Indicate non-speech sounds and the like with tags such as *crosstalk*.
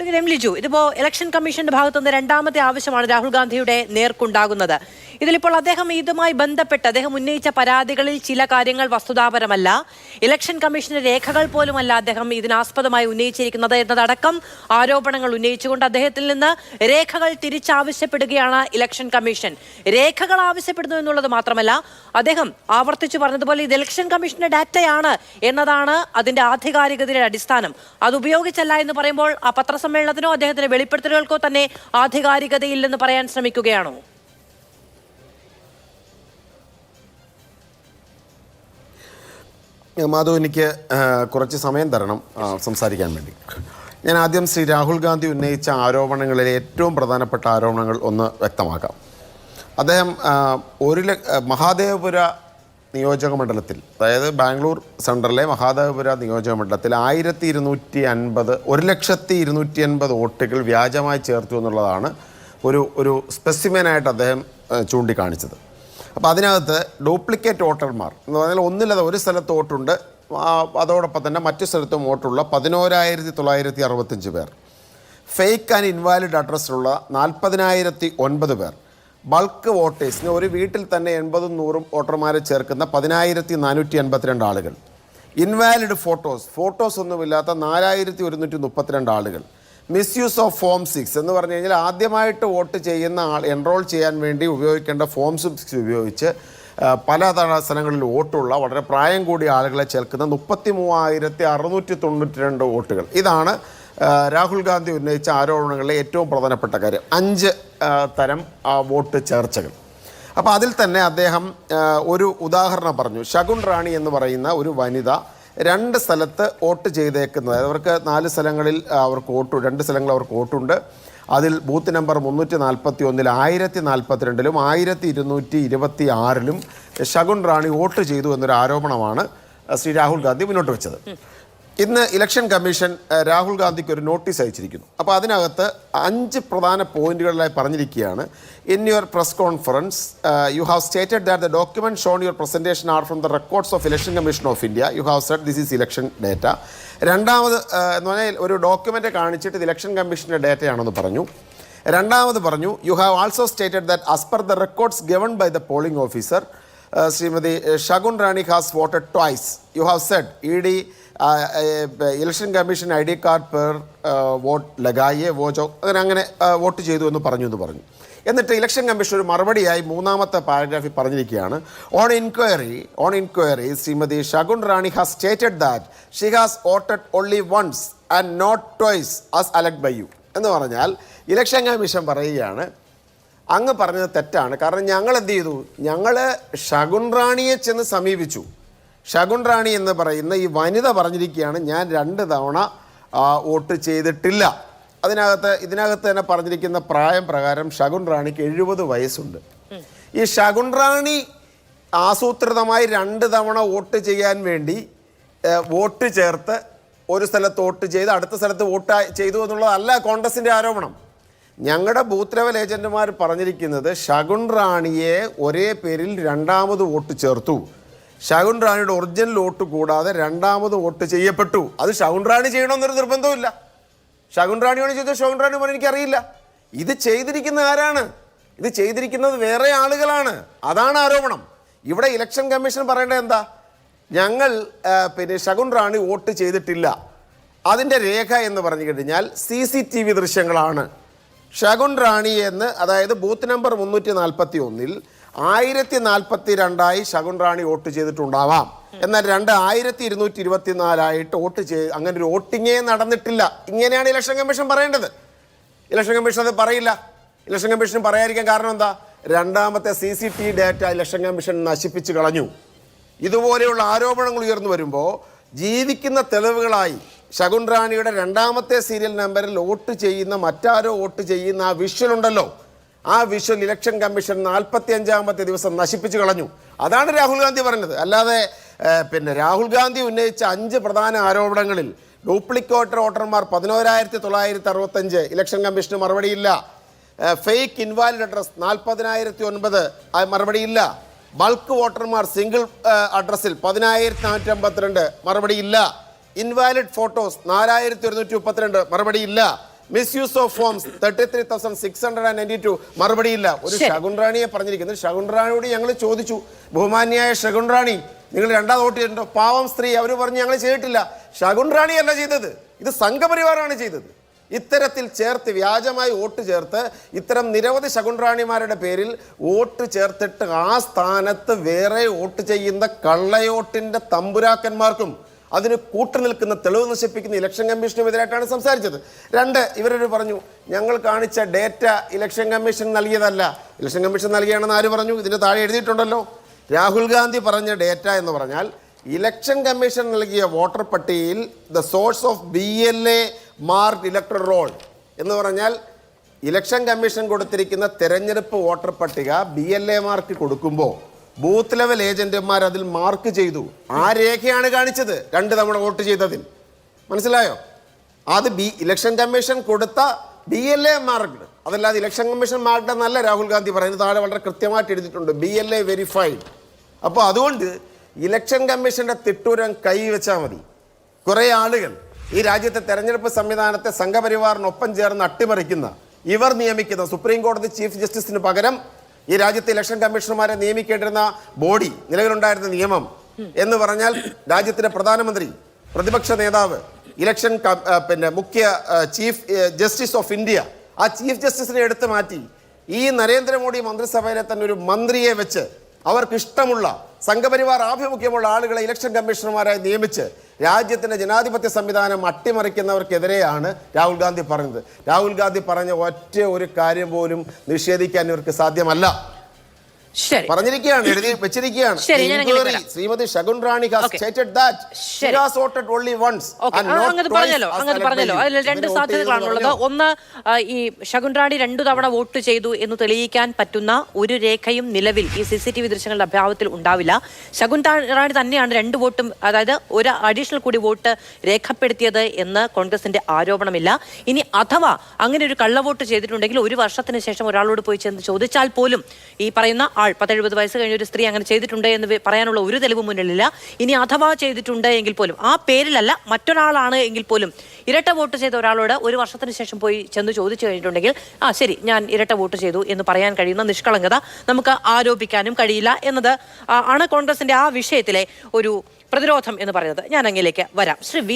Advocate M Liju ഇതിപ്പോ election കമ്മീഷന്റെ ഭാഗത്തുനിന്ന് രണ്ടാമത്തെ ആവശ്യമാണ് രാഹുൽ ഗാന്ധിയുടെ നേർക്കുണ്ടാകുന്നത്. ഇതിലിപ്പോൾ അദ്ദേഹം ഇതുമായി ബന്ധപ്പെട്ട് അദ്ദേഹം ഉന്നയിച്ച പരാതികളിൽ ചില കാര്യങ്ങൾ വസ്തുതാപരമല്ല. ഇലക്ഷൻ കമ്മീഷന്റെ രേഖകൾ പോലുമല്ല അദ്ദേഹം ഇതിനാസ്പദമായി ഉന്നയിച്ചിരിക്കുന്നത് എന്നതടക്കം ആരോപണങ്ങൾ ഉന്നയിച്ചുകൊണ്ട് അദ്ദേഹത്തിൽ നിന്ന് രേഖകൾ തിരിച്ചാവശ്യപ്പെടുകയാണ് ഇലക്ഷൻ കമ്മീഷൻ. രേഖകൾ ആവശ്യപ്പെടുന്നു എന്നുള്ളത് മാത്രമല്ല അദ്ദേഹം ആവർത്തിച്ചു പറഞ്ഞതുപോലെ ഇത് ഇലക്ഷൻ കമ്മീഷന്റെ ഡാറ്റയാണ് എന്നതാണ് അതിന്റെ ആധികാരികതയുടെ അടിസ്ഥാനം. അത് ഉപയോഗിച്ചല്ല എന്ന് പറയുമ്പോൾ ആ പത്രസമ്മേളനത്തിനോ അദ്ദേഹത്തിന്റെ വെളിപ്പെടുത്തലുകൾക്കോ തന്നെ ആധികാരികതയില്ലെന്ന് പറയാൻ ശ്രമിക്കുകയാണോ? മാധവ് എനിക്ക് കുറച്ച് സമയം തരണം സംസാരിക്കാൻ വേണ്ടി. ഞാൻ ആദ്യം ശ്രീ രാഹുൽ ഗാന്ധി ഉന്നയിച്ച ആരോപണങ്ങളിൽ ഏറ്റവും പ്രധാനപ്പെട്ട ആരോപണങ്ങൾ ഒന്ന് വ്യക്തമാക്കാം. അദ്ദേഹം ഒരു മഹാദേവപുര നിയോജക മണ്ഡലത്തിൽ അതായത് ബാംഗ്ലൂർ സെൻട്രലിലെ മഹാദേവപുര നിയോജക മണ്ഡലത്തിൽ ആയിരത്തി ഇരുന്നൂറ്റി അൻപത് ഒരു ലക്ഷത്തി ഇരുന്നൂറ്റി അൻപത് വോട്ടുകൾ വ്യാജമായി ചേർത്തു എന്നുള്ളതാണ് ഒരു ഒരു സ്പെസിമെനായിട്ട് അദ്ദേഹം ചൂണ്ടിക്കാണിച്ചത്. അപ്പോൾ അതിനകത്ത് ഡ്യൂപ്ലിക്കേറ്റ് വോട്ടർമാർ എന്ന് പറഞ്ഞാൽ ഒന്നിലത് ഒരു സ്ഥലത്ത് വോട്ടുണ്ട്. അതോടൊപ്പം തന്നെ മറ്റു സ്ഥലത്തും വോട്ടുള്ള പതിനോരായിരത്തി തൊള്ളായിരത്തി അറുപത്തഞ്ച് പേർ. ഫേക്ക് ആൻഡ് ഇൻവാലിഡ് അഡ്രസ്സിലുള്ള നാൽപ്പതിനായിരത്തി ഒൻപത് പേർ. ബൾക്ക് വോട്ടേഴ്സിന് ഒരു വീട്ടിൽ തന്നെ എൺപതും നൂറും വോട്ടർമാരെ ചേർക്കുന്ന പതിനായിരത്തി നാനൂറ്റി എൺപത്തിരണ്ട് ആളുകൾ. ഇൻവാലിഡ് ഫോട്ടോസ് ഫോട്ടോസ് ഒന്നുമില്ലാത്ത നാലായിരത്തി ഒരുന്നൂറ്റി മുപ്പത്തിരണ്ട് ആളുകൾ. മിസ്യൂസ് ഓഫ് ഫോം സിക്സ് എന്ന് പറഞ്ഞു കഴിഞ്ഞാൽ ആദ്യമായിട്ട് വോട്ട് ചെയ്യുന്ന ആൾ എൻറോൾ ചെയ്യാൻ വേണ്ടി ഉപയോഗിക്കേണ്ട ഫോം സിക്സ് ഉപയോഗിച്ച് പല സ്ഥലങ്ങളിൽ വോട്ടുള്ള വളരെ പ്രായം കൂടിയ ആളുകളെ ചേർക്കുന്ന മുപ്പത്തി മൂവായിരത്തി അറുന്നൂറ്റി തൊണ്ണൂറ്റി രണ്ട് വോട്ടുകൾ. ഇതാണ് രാഹുൽ ഗാന്ധി ഉന്നയിച്ച ആരോപണങ്ങളിലെ ഏറ്റവും പ്രധാനപ്പെട്ട കാര്യം. അഞ്ച് തരം വോട്ട് ചേർച്ചകൾ. അപ്പോൾ അതിൽ തന്നെ അദ്ദേഹം ഒരു ഉദാഹരണം പറഞ്ഞു. ശകുൻ റാണി എന്ന് പറയുന്ന ഒരു വനിത രണ്ട് സ്ഥലത്ത് വോട്ട് ചെയ്തേക്കുന്നത്. അവർക്ക് നാല് സ്ഥലങ്ങളിൽ അവർക്ക് വോട്ട് രണ്ട് സ്ഥലങ്ങളിൽ അവർക്ക് വോട്ടുണ്ട്. അതിൽ ബൂത്ത് നമ്പർ മുന്നൂറ്റി നാൽപ്പത്തി ഒന്നിൽ ആയിരത്തി നാൽപ്പത്തിരണ്ടിലും ആയിരത്തി ഇരുന്നൂറ്റി ഇരുപത്തി ആറിലും ശകുൻ റാണി വോട്ട് ചെയ്തു എന്നൊരു ആരോപണമാണ് ശ്രീ രാഹുൽ ഗാന്ധി മുന്നോട്ട് വെച്ചത്. ഇന്ന് ഇലക്ഷൻ കമ്മീഷൻ രാഹുൽ ഗാന്ധിക്ക് ഒരു നോട്ടീസ് അയച്ചിരിക്കുന്നു. അപ്പോൾ അതിനകത്ത് അഞ്ച് പ്രധാന പോയിന്റുകളിലായി പറഞ്ഞിരിക്കുകയാണ്. In your press conference you have stated that the document shown your presentation are from the records of election commission of India you have said this is election data രണ്ടാമത് എന്ന് പറഞ്ഞാൽ ഒരു ഡോക്യുമെന്റ് കാണിച്ചിട്ട് ഇത് ഇലക്ഷൻ കമ്മീഷന്റെ ഡേറ്റയാണെന്ന് പറഞ്ഞു. രണ്ടാമത് പറഞ്ഞു you have also stated that as per the records given by the polling officer Shrimati Shagun Rani has voted twice you have said E D election commission I D card പേർ vote ലഗായെ വോച്ചോ അങ്ങനെ അങ്ങനെ vote ചെയ്തു എന്ന് പറഞ്ഞു എന്ന് പറഞ്ഞു. എന്നിട്ട് ഇലക്ഷൻ കമ്മീഷൻ ഒരു മറുപടിയായി മൂന്നാമത്തെ പാരഗ്രാഫിൽ പറഞ്ഞിരിക്കുകയാണ്. On inquiry on inquiry Shrimati Shagun Rani has stated that she has voted only once and not twice as alleged by you എന്ന് പറഞ്ഞാൽ ഇലക്ഷൻ കമ്മീഷൻ പറയുകയാണ് അങ്ങ് പറഞ്ഞത് തെറ്റാണ്. കാരണം ഞങ്ങൾ എന്ത് ചെയ്തു? ഞങ്ങൾ ശകുൻ റാണിയെ ചെന്ന് സമീപിച്ചു. ശകുൻ റാണി എന്ന് പറയുന്ന ഈ വനിത പറഞ്ഞിരിക്കുകയാണ് ഞാൻ രണ്ട് തവണ വോട്ട് ചെയ്തിട്ടില്ല. അതിനകത്ത് ഇതിനകത്ത് തന്നെ പറഞ്ഞിരിക്കുന്ന പ്രായം പ്രകാരം ശകുൻ റാണിക്ക് എഴുപത് വയസ്സുണ്ട്. ഈ ശകുൻ റാണി ആസൂത്രിതമായി രണ്ട് തവണ വോട്ട് ചെയ്യാൻ വേണ്ടി വോട്ട് ചേർത്ത് ഒരു സ്ഥലത്ത് വോട്ട് ചെയ്ത് അടുത്ത സ്ഥലത്ത് വോട്ട് ചെയ്തു എന്നുള്ളതല്ല കോൺഗ്രസിന്റെ ആരോപണം. ഞങ്ങളുടെ ബൂത്ത് ലെവൽ ഏജന്റുമാർ പറഞ്ഞിരിക്കുന്നത് ശകുൻ റാണിയെ ഒരേ പേരിൽ രണ്ടാമത് വോട്ട് ചേർത്തു. ശകുൻ റാണിയുടെ ഒറിജിനൽ വോട്ട് കൂടാതെ രണ്ടാമത് വോട്ട് ചെയ്യപ്പെട്ടു. അത് ശകുൻ റാണി ചെയ്യണമെന്നൊരു നിർബന്ധമില്ല ശകുൻ റാണിയോട് ചോദിച്ചാൽ ശകുൻ റാണി പറഞ്ഞു എനിക്കറിയില്ല. ഇത് ചെയ്തിരിക്കുന്ന ആരാണ്? ഇത് ചെയ്തിരിക്കുന്നത് വേറെ ആളുകളാണ്. അതാണ് ആരോപണം. ഇവിടെ ഇലക്ഷൻ കമ്മീഷൻ പറയേണ്ടത് എന്താ? ഞങ്ങൾ പിന്നെ ശകുൻ റാണി വോട്ട് ചെയ്തിട്ടില്ല. അതിന്റെ രേഖ എന്ന് പറഞ്ഞു കഴിഞ്ഞാൽ സി സി ടി വി ദൃശ്യങ്ങളാണ്. ഷകുൻ റാണി എന്ന് അതായത് ബൂത്ത് നമ്പർ മുന്നൂറ്റി നാൽപ്പത്തി ഒന്നിൽ ആയിരത്തി നാൽപ്പത്തി രണ്ടായി ശകുൻ റാണി വോട്ട് ചെയ്തിട്ടുണ്ടാവാം. എന്നാൽ രണ്ട് ആയിരത്തി ഇരുന്നൂറ്റി ഇരുപത്തി നാലായിട്ട് വോട്ട് ചെയ്ത് അങ്ങനെ ഒരു വോട്ടിങ്ങേ നടന്നിട്ടില്ല. ഇങ്ങനെയാണ് ഇലക്ഷൻ കമ്മീഷൻ പറയേണ്ടത്. ഇലക്ഷൻ കമ്മീഷൻ അത് പറയില്ല. ഇലക്ഷൻ കമ്മീഷൻ പറയാതിരിക്കാൻ കാരണം എന്താ? രണ്ടാമത്തെ C C T data election commission നശിപ്പിച്ച് കളഞ്ഞു. ഇതുപോലെയുള്ള ആരോപണങ്ങൾ ഉയർന്നു വരുമ്പോൾ ജീവിക്കുന്ന തെളിവുകളായി ശകുൻ റാണിയുടെ രണ്ടാമത്തെ സീരിയൽ നമ്പറിൽ വോട്ട് ചെയ്യുന്ന മറ്റാരോ വോട്ട് ചെയ്യുന്ന ആ വിഷ്വൽ ഉണ്ടല്ലോ. ആ വിഷ്വൽ ഇലക്ഷൻ കമ്മീഷൻ നാൽപ്പത്തി അഞ്ചാമത്തെ ദിവസം നശിപ്പിച്ചു കളഞ്ഞു. അതാണ് രാഹുൽ ഗാന്ധി പറഞ്ഞത്. അല്ലാതെ പിന്നെ രാഹുൽ ഗാന്ധി ഉന്നയിച്ച അഞ്ച് പ്രധാന ആരോപണങ്ങളിൽ ഡ്യൂപ്ലിക്കേറ്റ് വോട്ടർമാർ പതിനോരായിരത്തി തൊള്ളായിരത്തി അറുപത്തഞ്ച് ഇലക്ഷൻ കമ്മീഷന് മറുപടിയില്ല. ഫേക്ക് ഇൻവാലിഡ് അഡ്രസ് നാൽപ്പതിനായിരത്തി ഒൻപത് മറുപടിയില്ല. ബൾക്ക് വോട്ടർമാർ സിംഗിൾ അഡ്രസ്സിൽ പതിനായിരത്തി നാനൂറ്റി അമ്പത്തിരണ്ട് മറുപടിയില്ല. ഇൻവാലിഡ് ഫോട്ടോസ് നാലായിരത്തി ഒരുന്നൂറ്റി മുപ്പത്തിരണ്ട് മറുപടിയില്ല. Misuse of forms thirty three thousand six hundred and ninety two മറുപടിയില്ല. ഒരു. ശകുൻ റാണിയെ പറഞ്ഞിരിക്കുന്നത് ശകുൻ റാണിയോട് ഞങ്ങൾ ചോദിച്ചു. ബഹുമാന്യായ ശകുൻ റാണി നിങ്ങൾ രണ്ടാം വോട്ട് ചെയ്തിട്ടുണ്ടോ? പാവം സ്ത്രീ അവർ പറഞ്ഞ് ഞങ്ങൾ ചെയ്തിട്ടില്ല. ശകുൻ റാണിയല്ല ചെയ്തത്. ഇത് സംഘപരിവാറാണ് ചെയ്തത്. ഇത്തരത്തിൽ ചേർത്ത് വ്യാജമായി വോട്ട് ചേർത്ത് ഇത്തരം നിരവധി ശകുൻ റാണിമാരുടെ പേരിൽ വോട്ട് ചേർത്തിട്ട് ആ സ്ഥാനത്ത് വേറെ വോട്ട് ചെയ്യുന്ന കള്ളയോട്ടിന്റെ തമ്പുരാക്കന്മാർക്കും അതിന് കൂട്ടുനിൽക്കുന്ന തെളിവ് നശിപ്പിക്കുന്ന ഇലക്ഷൻ കമ്മീഷനുമെതിരായിട്ടാണ് സംസാരിച്ചത്. രണ്ട് ഇവരൊരു പറഞ്ഞു ഞങ്ങൾ കാണിച്ച ഡേറ്റ ഇലക്ഷൻ കമ്മീഷൻ നൽകിയതല്ല. ഇലക്ഷൻ കമ്മീഷൻ നൽകിയാണെന്ന് ആര് പറഞ്ഞു? ഇതിന് താഴെ എഴുതിയിട്ടുണ്ടല്ലോ. രാഹുൽ ഗാന്ധി പറഞ്ഞ ഡേറ്റ എന്ന് പറഞ്ഞാൽ ഇലക്ഷൻ കമ്മീഷൻ നൽകിയ വോട്ടർ പട്ടികയിൽ the source of B L A mark electoral roll എന്ന് പറഞ്ഞാൽ ഇലക്ഷൻ കമ്മീഷൻ കൊടുത്തിരിക്കുന്ന തെരഞ്ഞെടുപ്പ് വോട്ടർ പട്ടിക ബി എൽ എ മാർക്ക് കൊടുക്കുമ്പോൾ ബൂത്ത് ലെവൽ ഏജന്റുമാർ അതിൽ മാർക്ക് ചെയ്തു. ആ രേഖയാണ് കാണിച്ചത്. രണ്ട് തവണ വോട്ട് ചെയ്തതിൽ. മനസ്സിലായോ? അത് ബി ഇലക്ഷൻ കമ്മീഷൻ കൊടുത്ത ബി എൽ എ മാർക്ക് അതല്ലാതെ ഇലക്ഷൻ കമ്മീഷൻ മാർക്ക് എന്നല്ല രാഹുൽ ഗാന്ധി പറയുന്നത്. താഴെ വളരെ കൃത്യമായിട്ട് എഴുതിയിട്ടുണ്ട്. B L A verified. അപ്പോൾ അതുകൊണ്ട് ഇലക്ഷൻ കമ്മീഷന്റെ തിട്ടൂരം കൈവച്ചാൽ മതി. കുറേ ആളുകൾ ഈ രാജ്യത്തെ തെരഞ്ഞെടുപ്പ് സംവിധാനത്തെ സംഘപരിവാറിനൊപ്പം ചേർന്ന് അട്ടിമറിക്കുന്ന ഇവർ നിയമിക്കുന്ന സുപ്രീം കോടതി ചീഫ് ജസ്റ്റിസിന് പകരം ഈ രാജ്യത്തെ ഇലക്ഷൻ കമ്മീഷണർമാരെ നിയമിക്കേണ്ടിരുന്ന ബോഡി നിലവിലുണ്ടായിരുന്ന നിയമം എന്ന് പറഞ്ഞാൽ രാജ്യത്തിന്റെ പ്രധാനമന്ത്രി പ്രതിപക്ഷ നേതാവ് ഇലക്ഷൻ പിന്നെ മുഖ്യ ചീഫ് ജസ്റ്റിസ് ഓഫ് ഇന്ത്യ ആ ചീഫ് ജസ്റ്റിസിനെ എടുത്തു മാറ്റി ഈ നരേന്ദ്രമോദി മന്ത്രിസഭയിലെ തന്നെ ഒരു മന്ത്രിയെ വെച്ച് അവർക്കിഷ്ടമുള്ള സംഘപരിവാർ ആഭിമുഖ്യമുള്ള ആളുകളെ ഇലക്ഷൻ കമ്മീഷണർമാരായി നിയമിച്ച് രാജ്യത്തിന്റെ ജനാധിപത്യ സംവിധാനം അട്ടിമറിക്കുന്നവർക്കെതിരെയാണ് രാഹുൽ ഗാന്ധി പറഞ്ഞത്. രാഹുൽ ഗാന്ധി പറഞ്ഞ ഒറ്റ ഒരു കാര്യം പോലും നിഷേധിക്കാൻ ഇവർക്ക് സാധ്യമല്ല. പറഞ്ഞിരിക്കുകയാണ് എഴുതി വെച്ചിരിക്കുകയാണ്. *laughs* വരാം. ശ്രീമതി ശകുൻ റാണി ശരി. has voted only once okay and not അങ്ങനെ പറഞ്ഞല്ലോ അങ്ങനെ പറഞ്ഞല്ലോ. അതിൽ രണ്ട് സാധ്യതകളാണുള്ളത് ഒന്ന് ഈ ശകുൻ റാണി രണ്ടു തവണ വോട്ട് ചെയ്തു എന്ന് തെളിയിക്കാൻ പറ്റുന്ന ഒരു രേഖയും നിലവിൽ ഈ സി സി ടി വി ദൃശ്യങ്ങളുടെ അഭാവത്തിൽ ഉണ്ടാവില്ല. ശകുൻ റാണി തന്നെയാണ് രണ്ട് വോട്ടും അതായത് ഒരു അഡീഷണൽ കൂടി വോട്ട് രേഖപ്പെടുത്തിയത് എന്ന് കോൺഗ്രസിന്റെ ആരോപണമില്ല. ഇനി അഥവാ അങ്ങനെ ഒരു കള്ളവോട്ട് ചെയ്തിട്ടുണ്ടെങ്കിൽ ഒരു വർഷത്തിന് ശേഷം ഒരാളോട് പോയി ചെന്ന് ചോദിച്ചാൽ പോലും ഈ പറയുന്ന ആൾ പത്തെഴുപത് വയസ്സ് കഴിഞ്ഞ ഒരു സ്ത്രീ അങ്ങനെ ചെയ്തിട്ടുണ്ട് എന്ന് പറയാനുള്ള ഒരു തെളിവ് മുന്നിലില്ല. ഇനി അഥവാ ചെയ്തിട്ടുണ്ട് എങ്കിൽ പോലും ആ പേരിലല്ല മറ്റൊരാളാണ് എങ്കിൽ പോലും ഇരട്ട വോട്ട് ചെയ്ത ഒരാളോട് ഒരു വർഷത്തിന് ശേഷം പോയി ചെന്ന് ചോദിച്ചു കഴിഞ്ഞിട്ടുണ്ടെങ്കിൽ ആ ശരി ഞാൻ ഇരട്ട വോട്ട് ചെയ്തു എന്ന് പറയാൻ കഴിയുന്ന നിഷ്കളങ്കത നമുക്ക് ആരോപിക്കാനും കഴിയില്ല എന്നത് ആണ് കോൺഗ്രസിന്റെ ആ വിഷയത്തിലെ ഒരു പ്രതിരോധം എന്ന് പറയുന്നത്. ഞാൻ അങ്ങിലേക്ക് വരാം. ശ്രീ